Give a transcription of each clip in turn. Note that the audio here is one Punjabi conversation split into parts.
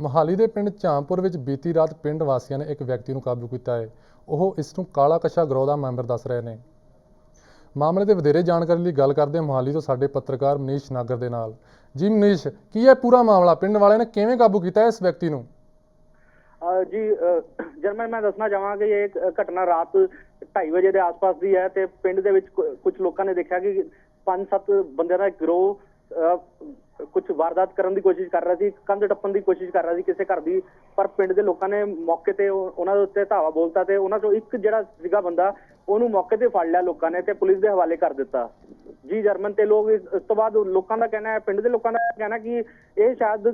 ਮੋਹਾਲੀ ਦੇ ਪਿੰਡ ਝਾਂਪੁਰ ਵਿੱਚ ਬੀਤੀ ਰਾਤ ਪਿੰਡ ਵਾਸੀਆਂ ਨੇ ਇੱਕ ਵਿਅਕਤੀ ਨੂੰ ਕਾਬੂ ਕੀਤਾ ਹੈ। ਉਹ ਇਸ ਨੂੰ ਕਾਲਾ ਕਸ਼ਾ ਗਰੋਹ ਦਾ ਮੈਂਬਰ ਦੱਸ ਰਹੇ ਨੇ। ਮਾਮਲੇ ਦੇ ਵਧੇਰੇ ਜਾਣਕਾਰੀ ਲਈ ਗੱਲ ਕਰਦੇ ਹਾਂ ਮੋਹਾਲੀ ਤੋਂ ਸਾਡੇ ਪੱਤਰਕਾਰ ਮਨੀਸ਼ ਨਾਗਰ ਦੇ ਨਾਲ। ਜੀ ਮਨੀਸ਼, ਕੀ ਹੈ ਪੂਰਾ ਮਾਮਲਾ ਪਿੰਡ ਵਾਲਿਆਂ ਨੇ ਕਿਵੇਂ ਕਾਬੂ ਕੀਤਾ ਹੈ ਇਸ ਵਿਅਕਤੀ ਨੂੰ? ਜੀ ਅਹ ਜਰਮਨ ਮੈਂ ਦੱਸਣਾ ਚਾਹਾਂਗਾ ਕਿ ਇਹ ਘਟਨਾ ਰਾਤ 2:30 ਵਜੇ ਦੇ ਆਸ-ਪਾਸ ਦੀ ਹੈ ਤੇ ਪਿੰਡ ਦੇ ਵਿੱਚ ਕੁਝ ਲੋਕਾਂ ਨੇ ਦੇਖਿਆ ਕਿ ਪੰਜ ਸੱਤ ਬੰਦਿਆਂ ਦਾ ਇੱਕ ਗਰੋਹ ਕੁਝ ਵਾਰਦਾਤ ਕਰਨ ਦੀ ਕੋਸ਼ਿਸ਼ ਕਰ ਰਿਹਾ ਸੀ, ਕੰਧ ਟੱਪਣ ਦੀ ਕੋਸ਼ਿਸ਼ ਕਰ ਰਿਹਾ ਸੀ ਕਿਸੇ ਘਰ ਦੀ, ਪਰ ਪਿੰਡ ਦੇ ਲੋਕਾਂ ਨੇ ਮੌਕੇ ਤੇ ਉਹਨਾਂ ਦੇ ਉੱਤੇ ਧਾਵਾ ਬੋਲਤਾ ਤੇ ਉਹਨਾਂ ਚੋਂ ਇੱਕ ਜਿਹੜਾ ਸੀਗਾ ਬੰਦਾ, ਉਹਨੂੰ ਮੌਕੇ ਤੇ ਫੜ ਲਿਆ ਲੋਕਾਂ ਨੇ ਤੇ ਪੁਲਿਸ ਦੇ ਹਵਾਲੇ ਕਰ ਦਿੱਤਾ। ਜੀ, ਜਰਮਨ ਤੇ ਲੋਕ ਇਸ ਤੋਂ ਬਾਅਦ ਲੋਕਾਂ ਦਾ ਕਹਿਣਾ ਹੈ, ਪਿੰਡ ਦੇ ਲੋਕਾਂ ਦਾ ਕਹਿਣਾ ਕਿ ਇਹ ਸ਼ਾਇਦ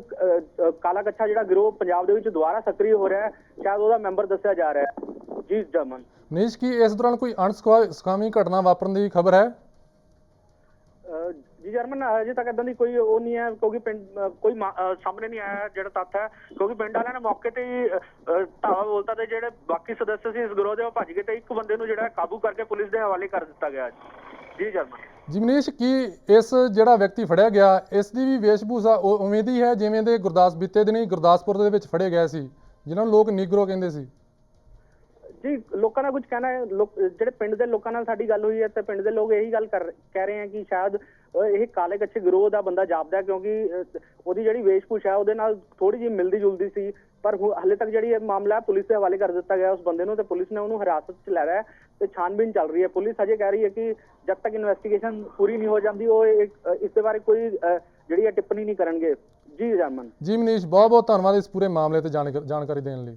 ਕਾਲਾ ਕੱਛਾ ਜਿਹੜਾ ਗਿਰੋਹ ਪੰਜਾਬ ਦੇ ਵਿੱਚ ਦੁਬਾਰਾ ਸਕਰੀ ਹੋ ਰਿਹਾ ਹੈ, ਸ਼ਾਇਦ ਉਹਦਾ ਮੈਂਬਰ ਦੱਸਿਆ ਜਾ ਰਿਹਾ ਹੈ। ਜੀ, ਜਰਮਨ। ਮਨੀਸ਼ ਕੀ ਇਸ ਦੌਰਾਨ ਕੋਈ ਅਣਸੁਖਾਵੀ ਘਟਨਾ ਵਾਪਰਨ ਦੀ ਖਬਰ ਹੈ? ਜੀ ਜਰਮਨ ਅਜੇ ਤੱਕ ਇਦਾਂ ਦੀ ਕੋਈ ਉਹ ਨਹੀਂ ਹੈ, ਕਿਉਂਕਿ ਪਿੰਡ ਕੋਈ ਸਾਹਮਣੇ ਨਹੀਂ ਆਇਆ ਜਿਹੜਾ ਤੱਥ ਹੈ, ਕਿਉਂਕਿ ਪਿੰਡ ਵਾਲਿਆਂ ਨੇ ਮੌਕੇ ਤੇ ਹੀ ਧਾਵਾ ਬੋਲਤਾ ਤੇ ਜਿਹੜੇ ਬਾਕੀ ਸਦੱਸ ਸੀ ਇਸ ਗਰੋਹ ਦੇ, ਉਹ ਭੱਜ ਗਏ ਤੇ ਇੱਕ ਬੰਦੇ ਨੂੰ ਜਿਹੜਾ ਕਾਬੂ ਕਰਕੇ ਪੁਲਿਸ ਦੇ ਹਵਾਲੇ ਕਰ ਦਿੱਤਾ ਗਿਆ ਜੀ ਜਰਮਨ। ਜੀ ਮਨੀਸ਼, ਕੀ ਇਸ ਜਿਹੜਾ ਵਿਅਕਤੀ ਫੜਿਆ ਗਿਆ, ਇਸ ਦੀ ਵੀ ਵੇਸ਼ਭੂਸ਼ਾ ਉਹ ਉਵੇਂ ਦੀ ਹੈ, ਜਿਵੇਂ ਦੇ ਗੁਰਦਾਸ, ਬੀਤੇ ਦਿਨੀ ਗੁਰਦਾਸਪੁਰ ਦੇ ਵਿੱਚ ਫੜੇ ਗਏ ਸੀ, ਜਿਨ੍ਹਾਂ ਨੂੰ ਲੋਕ ਨੀਗਰੋ ਕਹਿੰਦੇ ਸੀ? ਜੀ, ਲੋਕਾਂ ਦਾ ਕੁਝ ਕਹਿਣਾ ਹੈ, ਲੋਕ, ਜਿਹੜੇ ਪਿੰਡ ਦੇ ਲੋਕਾਂ ਨਾਲ ਸਾਡੀ ਗੱਲ ਹੋਈ ਹੈ ਤੇ ਪਿੰਡ ਦੇ ਲੋਕ ਇਹੀ ਗੱਲ ਕਰ, ਕਹਿ ਰਹੇ ਆ ਕਿ ਸ਼ਾਇਦ ਇਹ ਕਾਲੇ ਕੱਛੇ ਗਿਰੋਹ ਦਾ ਬੰਦਾ ਜਾਪਦਾ ਕਿਉਂਕਿ ਉਹਦੀ ਜਿਹੜੀ ਵੇਸ਼ਭੂਸ਼ਾ ਹੈ, ਉਹਦੇ ਨਾਲ ਥੋੜੀ ਜਿਹੀ ਮਿਲਦੀ ਜੁਲਦੀ ਸੀ, ਪਰ ਹੁ- ਹਾਲੇ ਤੱਕ ਜਿਹੜੀ ਇਹ ਮਾਮਲਾ ਪੁਲਿਸ ਦੇ ਹਵਾਲੇ ਕਰ ਦਿੱਤਾ ਗਿਆ ਉਸ ਬੰਦੇ ਨੂੰ ਤੇ ਪੁਲਿਸ ਨੇ ਉਹਨੂੰ ਹਿਰਾਸਤ 'ਚ ਲੈ ਰਿਹਾ ਤੇ ਛਾਨਬੀਨ ਚੱਲ ਰਹੀ ਹੈ। ਪੁਲਿਸ ਅਜੇ ਕਹਿ ਰਹੀ ਹੈ ਕਿ ਜਦ ਤੱਕ ਇਨਵੈਸਟੀਗੇਸ਼ਨ ਪੂਰੀ ਨਹੀਂ ਹੋ ਜਾਂਦੀ, ਉਹ ਇੱਕ- ਇਸ ਦੇ ਬਾਰੇ ਕੋਈ ਜਿਹੜੀ ਹੈ ਟਿੱਪਣੀ ਨਹੀਂ ਕਰਨਗੇ। ਜੀ ਜਰਮਨ ਜੀ, ਮਨੀਸ਼ ਬਹੁਤ ਬਹੁਤ ਧੰਨਵਾਦ ਇਸ ਪੂਰੇ ਮਾਮਲੇ ਤੇ ਜਾਣਕ- ਜਾਣਕਾਰੀ ਦੇਣ ਲਈ।